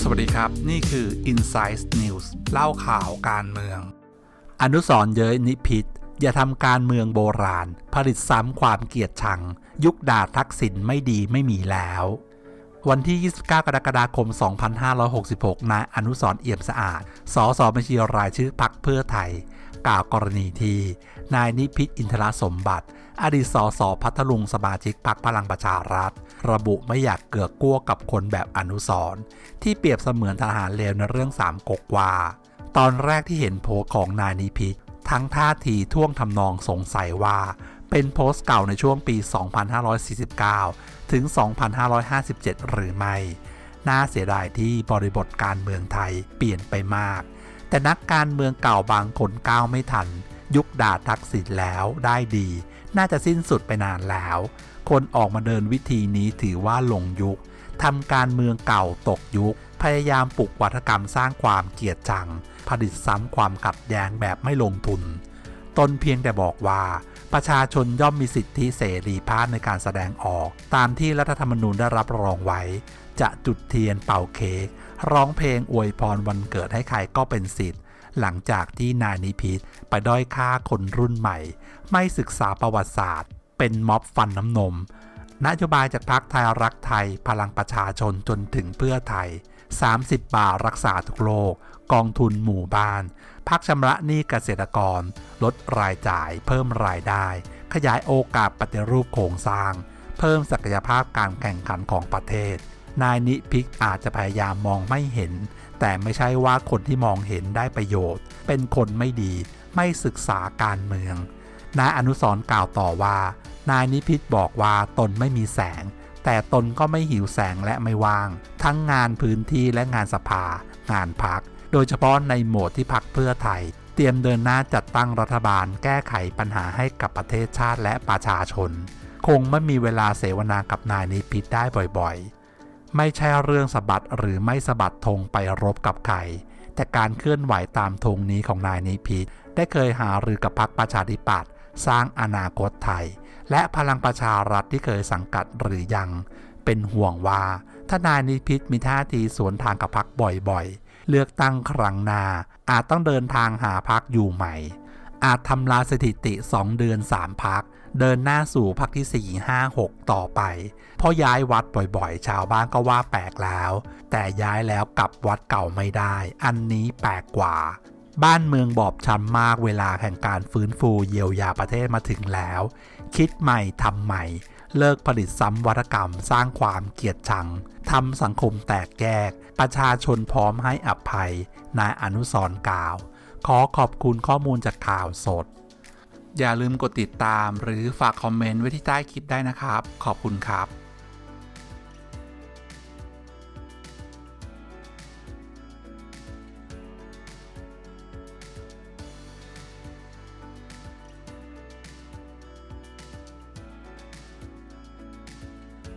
สวัสดีครับ นี่คือ Insight News เล่าข่าวการเมือง อนุสรเย้ยนิพิษอย่าทำการเมืองโบราณ ผลิตซ้ำความเกลียดชัง ยุคด่าทักษิณไม่ดีไม่มีแล้ว วันที่ 29 กรกฎาคม 2566 นายอนุสรเอี่ยมสะอาด สสบัญชีรายชื่อพักเพื่อไทย กล่าวกรณีที่นายนิพิษอินทรสมบัติ อดีตสสพัทลุงสมาชิกพักพลังประชารัฐ ระบุไม่อยากเกือกกลัวกับคนแบบอนุสรที่เปรียบเสมือนทหารเลวในเรื่องสามก๊กว่า ตอนแรกที่เห็นโพสของนายนิพิษทั้งท่าทีท่วงทำนองสงสัยว่า เป็นโพสต์เก่าในช่วงปี 2549 ถึง 2557 หรือไม่ น่าเสียดายที่บริบทการเมืองไทยเปลี่ยนไปมาก แต่นักการเมืองเก่าบางคนก้าวไม่ทัน ยุคด่าทักษิณแล้วได้ดี น่าจะสิ้นสุดไปนานแล้ว คนออกมาเดินวิธีนี้ถือว่าลงยุคทำการเมืองเก่าตกยุค พยายามปลุกวัฒกรรมสร้างความเกลียดชัง ผลิตซ้ำความขัดแย้งแบบไม่ลงทุน ตนเพียงแต่บอกว่า ประชาชนย่อมมีสิทธิเสรีภาพในการแสดงออก ตามที่รัฐธรรมนูญได้รับรองไว้ จะจุดเทียนเป่าเค้กร้องเพลงอวยพรวันเกิดให้ใครก็เป็นสิทธิ์ หลังจากที่นายนิพิษไปด้อยค่าคนรุ่นใหม่ ไม่ศึกษาประวัติศาสตร์ เป็นม็อบฟันน้ำนม นโยบายจากพรรคไทยรักไทยพลังประชาชนจนถึงเพื่อไทย 30 บาทรักษาทุกโรคกองทุนหมู่บ้าน พักชำระหนี้เกษตรกร ลดรายจ่าย เพิ่มรายได้ ขยายโอกาสปฏิรูปโครงสร้าง เพิ่มศักยภาพการแข่งขันของประเทศ นายนิพิกอาจจะพยายามมองไม่เห็น แต่ไม่ใช่ว่าคนที่มองเห็นได้ประโยชน์ เป็นคนไม่ดี ไม่ศึกษาการเมือง นายอนุสร์กล่าวต่อว่า นายนิพิษบอกว่าตนไม่มีแสง แต่ตนก็ไม่หิวแสงและไม่ว่าง ทั้งงานพื้นที่และงานสภา งานพัก โดยเฉพาะในโหมดที่พักเพื่อไทย เตรียมเดินหน้าจัดตั้งรัฐบาลแก้ไขปัญหาให้กับประเทศชาติและประชาชน คงไม่มีเวลาเสวนากับนายนิพิษได้บ่อยๆ ไม่ใช่เรื่องสะบัดหรือไม่สะบัดธงไปรบกับใคร แต่การเคลื่อนไหวตามธงนี้ของนายนิพิษได้เคยหารือกับพรรคประชาธิปัตย์สร้างอนาคตไทย และพลังประชารัฐที่เคยสังกัดหรือยัง เป็นห่วงว่าถ้านายนิพิษมีท่าทีสวนทางกับพรรคบ่อยๆ เลือกตั้งครั้งหน้าอาจต้องเดินทางหาพรรคอยู่ใหม่ อาจทำลายสถิติ 2 เดือน 3 พัก เดินหน้าสู่พักที่ 4 5 6 ต่อไป เพราะย้ายวัดบ่อยๆ ชาวบ้านก็ว่าแปลกแล้ว แต่ย้ายแล้วกลับวัดเก่าไม่ได้ อันนี้แปลกกว่า บ้านเมืองบอบช้ำมากเวลาแห่งการฟื้นฟูเยียวยาประเทศมาถึงแล้ว คิดใหม่ทำใหม่ เลิกผลิตซ้ำวัฒกรรมสร้างความเกลียดชังทำสังคมแตกแยก ประชาชนพร้อมให้อภัย นายอนุสรกล่าว ขอขอบคุณข้อมูลจากข่าวสด อย่าลืมกดติดตามหรือฝากคอมเมนต์ไว้ที่ใต้คลิปได้นะครับ ขอบคุณครับ